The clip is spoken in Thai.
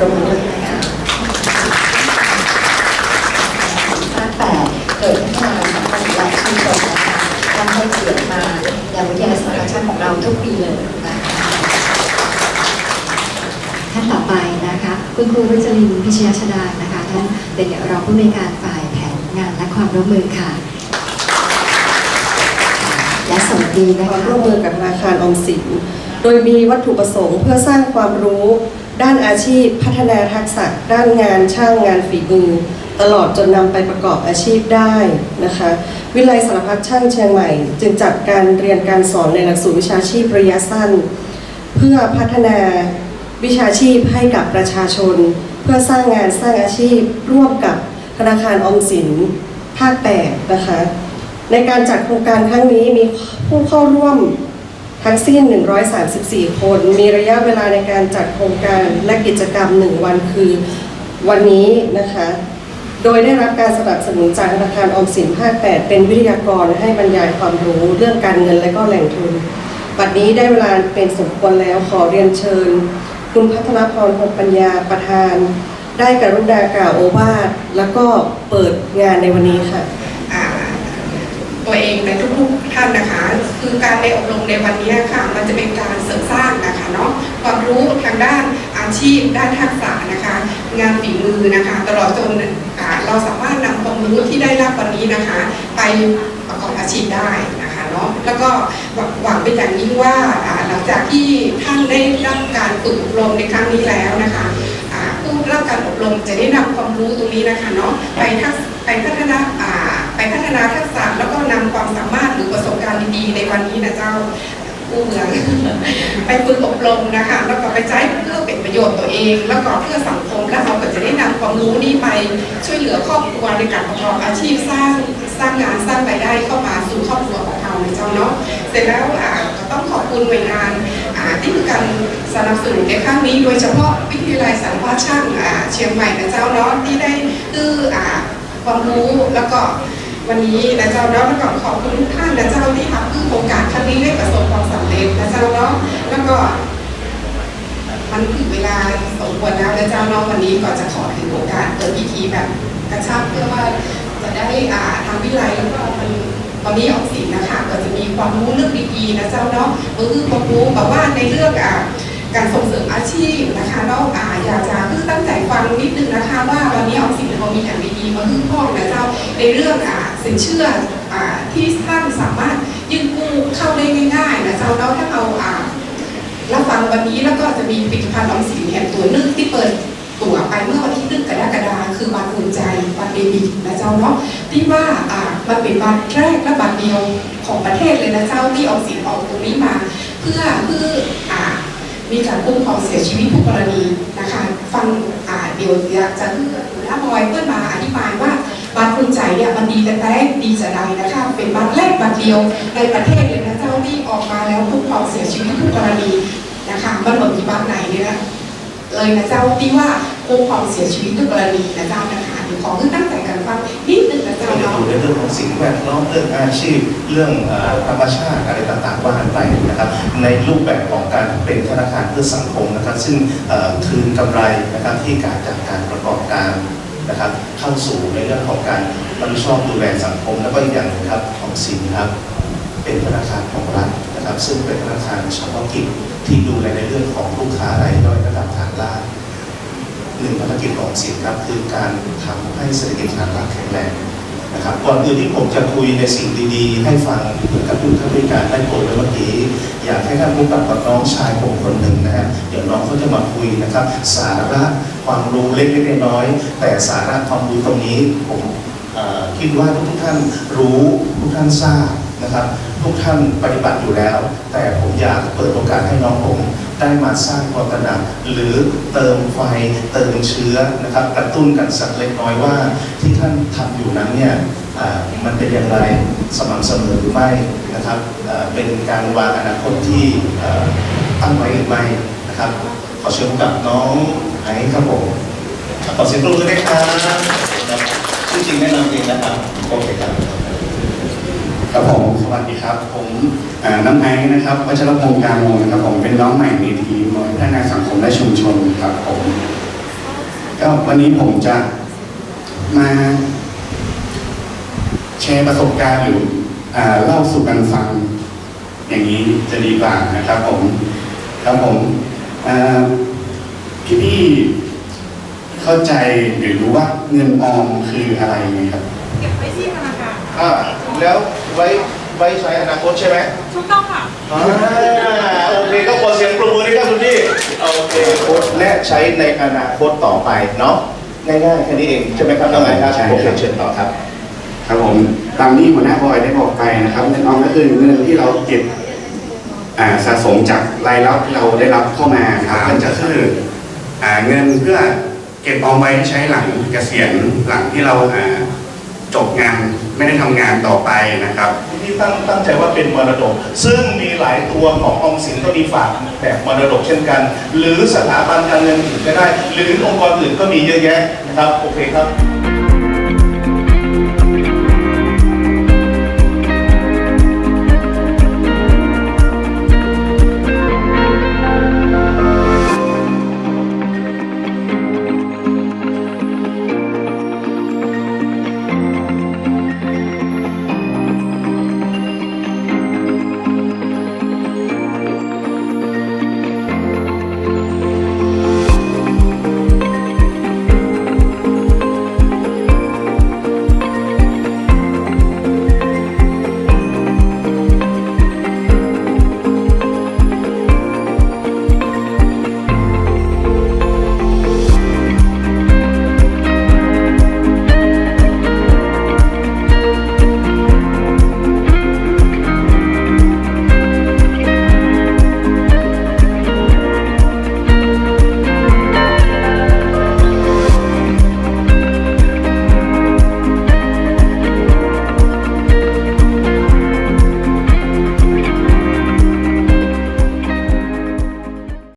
ตรงนี้เกิดพัฒนาสังคมและชุทำให้เกิดมาอย่างวิทยาศาสตร์ชาติของเราทุกปีเลยนะะท่านต่อไปนะคะ คุณครูวิจลินพิชยชดานะคะท่านเป็นรองผู้อำนการฝ่ายแผนงานและความร่วมมือค่ะ และสวัสดีนะความร่วมมือกับธนาคารออมสิน โดยมีวัตถุประสงค์เพื่อสร้างความรู้ ด้านอาชีพพัฒนาทักษะ ด้านงานช่างงานฝีมือ ตลอดจนนำไปประกอบอาชีพได้นะคะ วิไลสารพัดช่างเชียงใหม่ จึงจัดการเรียนการสอนในหลักสูตรวิชาชีพระยะสั้น เพื่อพัฒนาวิชาชีพให้กับประชาชน เพื่อสร้างงานสร้างอาชีพ ร่วมกับธนาคารออมสินภาค8นะคะ ในการจัดโครงการครั้งนี้มีผู้เข้าร่วม ทั้งสิ้น 134 คน มีระยะเวลาในการจัดโครงการและกิจกรรม 1 วันคือวันนี้นะคะ โดยได้รับการสนับสนุนจากธนาคารออมสินภาค 8 เป็นวิทยากรให้บรรยายความรู้เรื่องการเงินและก็แหล่งทุน บัดนี้ได้เวลาเป็นสมควรแล้วขอเรียนเชิญ คุณพัฒนพรหกปัญญาประธาน ได้กรุณากล่าวโอวาทแล้วก็เปิดงานในวันนี้ค่ะตัวเองในทุกๆท่าน คือการได้อบรมในวันนี้ค่ะ มันจะเป็นการเสริมสร้างนะคะเนาะความรู้ทางด้านอาชีพ ด้านทักษะนะคะ งานฝีมือนะคะ ตลอดจนเราสามารถนำความรู้ที่ได้รับวันนี้นะคะ ไปประกอบอาชีพได้นะคะเนาะแล้วก็หวังเป็นอย่างยิ่งว่าหลังจากที่ท่านได้รับการฝึกอบรมในครั้งนี้แล้วนะคะผู้รับการอบรมจะได้นำความรู้ตรงนี้นะคะเนาะไปทักไปพัฒนาอ่าไปพัฒนาทักษะแล้วก็นำความสามารถ ดีในวันนี้นะเจ้าผู้เมืองไปฝึกอบรมนะคะแล้วก็ไปใช้เพื่อเป็นประโยชน์ตัวเอง แล้วก็เพื่อสังคมและเราก็จะได้นำความรู้นี้ไปช่วยเหลือครอบครัวในการประกอบอาชีพสร้างสร้างงานสร้างรายได้เข้ามาสู่ครอบครัวของเรานเจ้าเนาะเสร็จแล้วอ่าก็ต้องขอบคุณหน่วยงานอ่าที่คือการสนับสนุนในครั้งนี้ โดยเฉพาะวิทยาลัยสารพัดช่างอ่าเชียงใหม่นะเจ้าเนาะที่ได้คืออ่าความรู้แล้วก็ วันนี้นะเจ้าเนาะแล้วก็ขอบคุณทุกท่านนะเจ้าที่ทำคือโครงการครั้งนี้ได้ประสบความสำเร็จนะเจ้าเนาะแล้วก็มันถึงเวลาสมควรแล้วนะเจ้าเนาะวันนี้ก็จะขอถือโอกาสเปิดพิธีแบบกระชับเพื่อว่าจะได้อ่าทางวิไลแล้วก็มันตอนนี้ออกสินนะคะก็จะมีความรู้เรื่องดีๆนะเจ้าเนาะก็คือความรู้แบบว่าในเรื่องอ่า การส่งเสริมอาชีพนะคะเนาะอ่าอยากจะคือตั้งใจฟังนิดนึงนะคะ ว่าวันนี้ออกสินเรามีอย่างดีๆมาคือพ่องนะเจ้าในเรื่องอ่าสินเชื่ออ่าที่ท่านสามารถยื่นกู้เข้าได้ง่ายๆนะเจ้าเนาะถ้าเอาอ่ารับฟังวันนี้แล้วก็จะมีผลิตภัณฑ์ออมสินแห่งตัวนึ่งที่เปิดตัวไปเมื่อวันที่หนึ่งกรกฎาคมคือบัตรอุ่นใจบัตรเดบิตนะเจ้าเนาะที่ว่าอ่ามันเป็นบัตรแรกและบัตรเดียวของประเทศเลยนะเจ้าที่ออมสินออกตรงนี้มา เพื่อเพื่อ มีการคุ้มครองเสียชีวิตผู้กรณีนะคะ ฟังอ่าเดี๋ยวจะเพื่อหน้าบอยเพื่อนมาอธิบายว่าบัตรอุ่นใจเนี่ยมันดีแต่แต่ดีจะใดนะคะ เป็นบัตรแรกบัตรเดียวในประเทศเลยนะเจ้าที่ออกมาแล้วคุ้มครองเสียชีวิตผู้กรณีนะคะมันเหมือนที่บ้านไหนเนี่ยนะเลยนะเจ้าที่ว่าคุ้มครองเสียชีวิตทุกกรณีนะเจ้านะคะ เดี๋ยวขอขึ้นตั้งใจกันฟังนิดนึงนะเจ้าเราเนาะดูในเรื่องของสิ่งแวดล้อมเรื่องอาชีพ เรื่องธรรมชาติอะไรต่างๆว่ากันไปนะครับในรูปแบบของการเป็นธนาคารเพื่อสังคมนะครับ ซึ่งคืนกำไรนะครับที่การจากการประกอบการนะครับเข้าสู่ในเรื่องของการรับผิดชอบดูแลสังคม แล้วก็อีกอย่างหนึงครับของสินครับ เป็นธนาคารของรัฐนะครับ ซึ่งเป็นธนาคารเฉพาะกิจที่ดูแลในเรื่องของลูกค้ารายย่อยระดับฐานล่าง หนึ่งภารกิจของสินครับคือการทำให้เศรษฐกิจฐานรากแข็งแรงนะครับก่อนอื่นที่ผมจะคุยในสิ่งดีๆ ให้ฟังเหมือนกับทุกท่านด้วยการได้โปรดไว้เมื่อกี้ อยากให้ท่านรู้กับกับน้องชายผมคนหนึ่งนะฮะเดี๋ยวน้องเขาจะมาคุยนะครับ สาระความรู้เล็กๆน้อยๆแต่สาระความรู้ตรงนี้ผมคิดว่าทุกท่านรู้ทุกท่านทราบนะครับ ทุกท่านปฏิบัติอยู่แล้ว แต่ผมอยากเปิดโอกาสให้น้องผม ได้มาสร้างความตระหนักหรือเติมไฟเติมเชื้อนะครับกระตุ้นกันสักเล็กน้อยว่า ที่ท่านทำอยู่นั้นเนี่ยมันเป็นอย่างไรสม่ำเสมอหรือไม่นะครับเป็นการวางอนาคตที่ตั้งไว้หรือไม่นะครับขอเชิญกับน้องไอซ์ครับผมขอเสียงปรบมือด้วยครับชื่อจริงแนะนำเองนะครับโอเคครับ ครับผมสวัสดีครับ ผมน้ำไอซ์นะครับวัชรพงศ์การวงศ์นะครับผมเป็นน้องใหม่ในทีมพัฒนาสังคมและชุมชนครับผมก็วันนี้ผมจะมาแชร์ประสบการณ์หรือเล่าสู่กันฟัง อย่างนี้จะดีกว่านะครับผมครับผมพี่พี่เข้าใจหรือรู้ว่าเงินออมคืออะไรไหมครับ เก็บไว้ที่ธนาคาร อ่าแล้วไว้ไว้ใช้อนาคตใช่ไหมถูกต้องค่ะ อ่าโอเคก็ขอเสียงปรบมือด้วยครับคุณพี่โอเคและใช้ในอนาคตต่อไปเนาะง่ายๆแค่นี้เองใช่ไหมครับน้องใหม่ครับใช่ครับ โอเคเชิญต่อครับ ครับผมตามที่หัวหน้าบอยได้บอกไปนะครับเงินออมก็คือเงินที่เราเก็บอ่าสะสมจากรายรับที่เราได้รับเข้ามาครับมันจะคืออ่าเงินเพื่อเก็บออมไว้ใช้หลังเกษียณหลังที่เราอ่า จบงานไม่ได้ทำงานต่อไปนะครับ ที่ตั้งตั้งใจว่าเป็นมรดก ซึ่งมีหลายตัวของออมสินก็มีฝากแบบมรดกเช่นกัน หรือสถาบันการเงินอื่นก็ได้ หรือองค์กรอื่นก็มีเยอะแยะนะครับ โอเคครับ